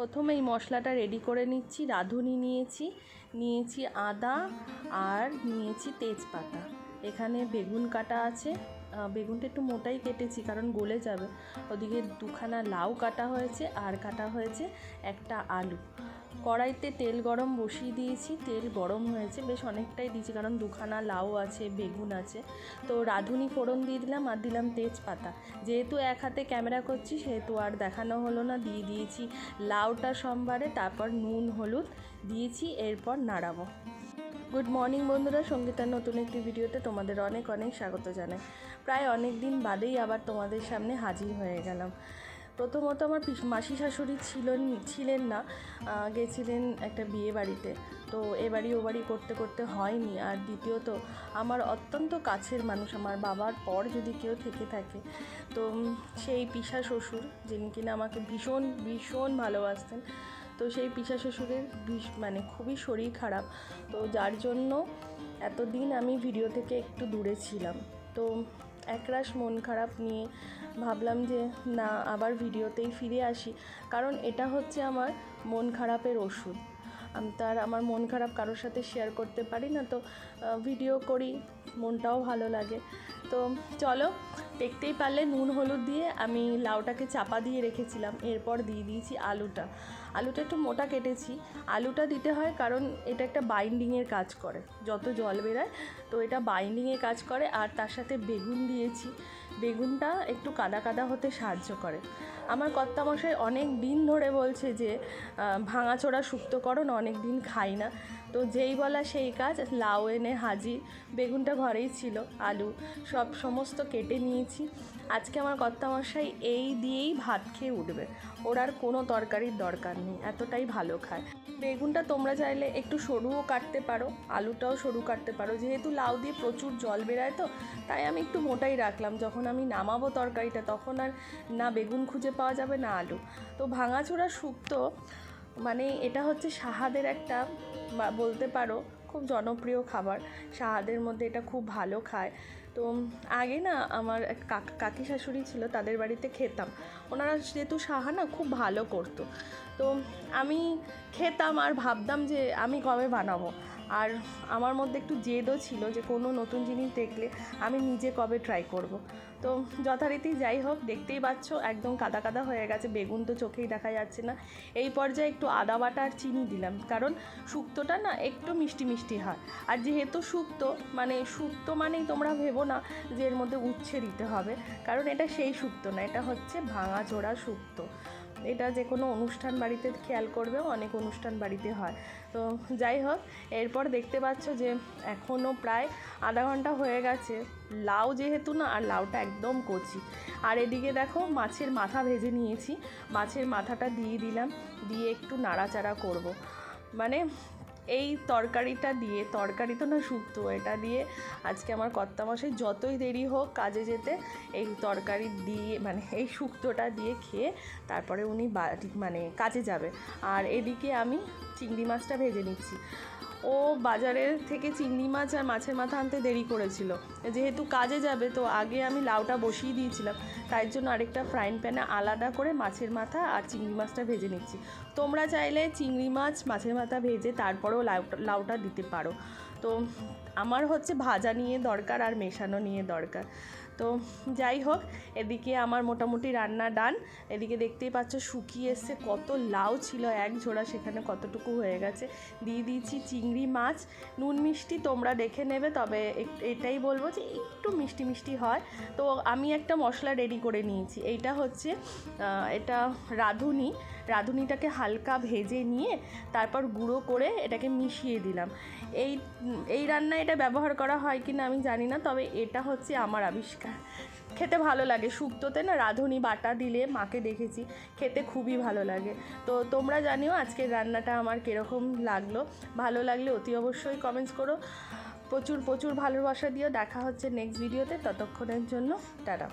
প্রথমে এই মশলাটা রেডি করে নিচ্ছি রাঁধুনি নিয়েছি নিয়েছি আদা আর নিয়েছি তেজপাতা। এখানে বেগুন কাটা আছে। বেগুনটা একটু মোটাই কেটেছি কারণ গলে যাবে। ওদিকে দুখানা লাউ কাটা হয়েছে আর কাটা হয়েছে একটা আলু। কড়াইতে তেল গরম বসিয়ে দিয়েছি, তেল গরম হয়েছে। বেশ অনেকটাই দিয়েছি কারণ দুখানা লাউ আছে, বেগুন আছে। তো রাঁধুনি ফোড়ন দিয়ে দিলাম আর দিলাম তেজপাতা। যেহেতু এক হাতে ক্যামেরা করছি, সেহেতু আর দেখানো হলো না। দিয়ে দিয়েছি লাউটা সোমবারে, তারপর নুন, হলুদ দিয়েছি, এরপর নাড়াবো। গুড মর্নিং বন্ধুরা। সঙ্গীতার নতুন একটি ভিডিওতে তোমাদের অনেক অনেক স্বাগত জানাই। প্রায় অনেক দিন বাদেই আবার তোমাদের সামনে হাজির হয়ে গেলাম। প্রথমত আমার মাসি শাশুড়ি ছিলেন ছিলেন না গেছিলেন একটা বিয়ে বাড়িতে। তো এ বাড়ি ও বাড়ি করতে করতে হয়নি। আর দ্বিতীয়ত, আমার অত্যন্ত কাছের মানুষ। আমার বাবার পর যদি কেউ থেকে থাকে, তো সেই পিসা শ্বশুর যিনি কিনা আমাকে ভীষণ ভীষণ ভালোবাসতেন তো সেই পিসা শ্বশুরের মানে খুবই শরীর খারাপ। তো যার জন্য এতদিন আমি ভিডিও থেকে একটু দূরে ছিলাম। তো একরাশ মন খারাপ নিয়ে ভাবলাম যে, না, আবার ভিডিওতেই ফিরে আসি। কারণ এটা হচ্ছে আমার মন খারাপের ওষুধ। তার, আমার মন খারাপ কারোর সাথে শেয়ার করতে পারি না, তো ভিডিও করি, মনটাও ভালো লাগে। তো, চলো, দেখতেই পারলে নুন, হলুদ দিয়ে আমি লাউটাকে চাপা দিয়ে রেখেছিলাম, এরপর দিয়ে দিয়েছি আলুটা। আলুটা একটু মোটা কেটেছি, আলুটা দিতে হয় কারণ এটা একটা বাইন্ডিংয়ের কাজ করে, যত জল বেরায়, তো এটা বাইন্ডিংয়ের কাজ করে, আর তার সাথে বেগুন দিয়েছি। বেগুনটা একটু কাদা কাদা হতে সাহায্য করে। আমার কর্তামশাই অনেক দিন ধরে বলছে যে ভাঙা ভাঙাচোরা শুক্তকরণ অনেক দিন খাই না। তো যেই বলা সেই কাজ, লাউ এনে হাজি, বেগুনটা ঘরেই ছিল, আলু, সব সমস্ত কেটে নিয়েছি। আজকে আমার কর্তামশাই এই দিয়েই ভাত খেয়ে উঠবে। ওর আর কোনো তরকারির দরকার নেই, এতটাই ভালো খায়। বেগুনটা তোমরা চাইলে একটু সরুও কাটতে পারো, আলুটাও সরু কাটতে পারো। যেহেতু লাউ দিয়ে প্রচুর জল বেরায় তো, তাই আমি একটু মোটাই রাখলাম। যখন আমি নামাবো তরকারিটা, তখন আর না বেগুন খুঁজে পাওয়া যাবে, না আলু। তো ভাঙাচোড়া শুক্তো মানে এটা হচ্ছে সাহাদের একটা বলতে পারো খুব জনপ্রিয় খাবার। সাহাদের মধ্যে এটা খুব ভালো খায়। তো আগে না আমার এক কাক- কাকি শাশুড়ি ছিল, তাদের বাড়িতে খেতাম। ওনারা যেহেতু সাহা না, খুব ভালো করতো। তো আমি খেতাম আর ভাবতাম যে আমি কবে বানাবো। আর আমার মধ্যে একটু জেদও ছিল যে কোনো নতুন জিনিস দেখলে আমি নিজে কবে ট্রাই করব। তো যথারীতি যাই হোক, দেখতেই পাচ্ছ একদম কাদা কাদা হয়ে গেছে, বেগুন তো চোখেই দেখা যাচ্ছে না। এই পর্যায়ে একটু আদা বাটা আর চিনি দিলাম, কারণ শুক্তোটা না একটু মিষ্টি মিষ্টি হয়। আর যেহেতু শুক্তো মানে শুক্তো মানেই তোমরা ভেবো না যে এর মধ্যে উচ্ছে দিতে হবে, কারণ এটা সেই শুক্তো না, এটা হচ্ছে ভাঙা চোরা শুক্তো। এটা যে কোনো অনুষ্ঠান বাড়িতে খেয়াল করবে অনেক অনুষ্ঠান বাড়িতে হয়। তো যাই হোক, এরপর দেখতে পাচ্ছ যে এখনও প্রায় আধা ঘণ্টা হয়ে গেছে। লাউ যেহেতু না, আর লাউটা একদম কচি। আর এদিকে দেখো, মাছের মাথা ভেজে নিয়েছি। মাছের মাথাটা দিয়ে দিলাম, দিয়ে একটু নাড়াচাড়া করব। মানে এই তরকারিটা দিয়ে, তরকারি তো না শুক্তো, এটা দিয়ে আজকে আমার কর্তামশাই যতই দেরি হোক কাজে যেতে এই তরকারি দিয়ে মানে এই শুক্তোটা দিয়ে খেয়ে তারপরে উনি মানে কাজে যাবে। আর এদিকে আমি চিংড়ি মাছটা ভেজে নিচ্ছি। ও বাজারের থেকে চিংড়ি মাছ আর মাছের মাথা আনতে দেরি করেছিল। যেহেতু কাজে যাবে, তো আগে আমি লাউটা বসিয়ে দিয়েছিলাম। তাই জন্য আরেকটা ফ্রাইং প্যানে আলাদা করে মাছের মাথা আর চিংড়ি মাছটা ভেজে নিচ্ছি। তোমরা চাইলে চিংড়ি মাছ, মাছের মাথা ভেজে তারপরেও লাউটা লাউটা দিতে পারো। তো আমার হচ্ছে ভাজা নিয়ে দরকার আর মেশানো নিয়ে দরকার। তো যাই হোক, এদিকে আমার মোটামুটি রান্না ডান। এদিকে দেখতেই পাচ্ছ শুকিয়ে এসছে, কত লাউ ছিল, এক ঝোড়া সেখানে কতটুকু হয়ে গেছে। দিয়ে দিয়েছি চিংড়ি মাছ, নুন মিষ্টি তোমরা দেখে নেবে, তবে এটাই বলব যে একটু মিষ্টি মিষ্টি হয়। তো আমি একটা মশলা রেডি করে নিয়েছি, এইটা হচ্ছে এটা রাঁধুনি। রাঁধুনিটাকে হালকা ভেজে নিয়ে তারপর গুঁড়ো করে এটাকে মিশিয়ে দিলাম। এই এই রান্না এটা ব্যবহার করা হয় কি না আমি জানি না, তবে এটা হচ্ছে আমার আবিষ্কার। খেতে ভালো লাগে, শুক্তোতে না রাঁধুনি বাটা দিলে মাকে দেখেছি, খেতে খুবই ভালো লাগে। তো তোমরা জানিও আজকের রান্নাটা আমার কীরকম লাগল। ভালো লাগলে অতি অবশ্যই কমেন্টস করো। প্রচুর প্রচুর ভালোবাসা দিও। দেখা হচ্ছে নেক্সট ভিডিওতে ততক্ষণের জন্য, টাটা।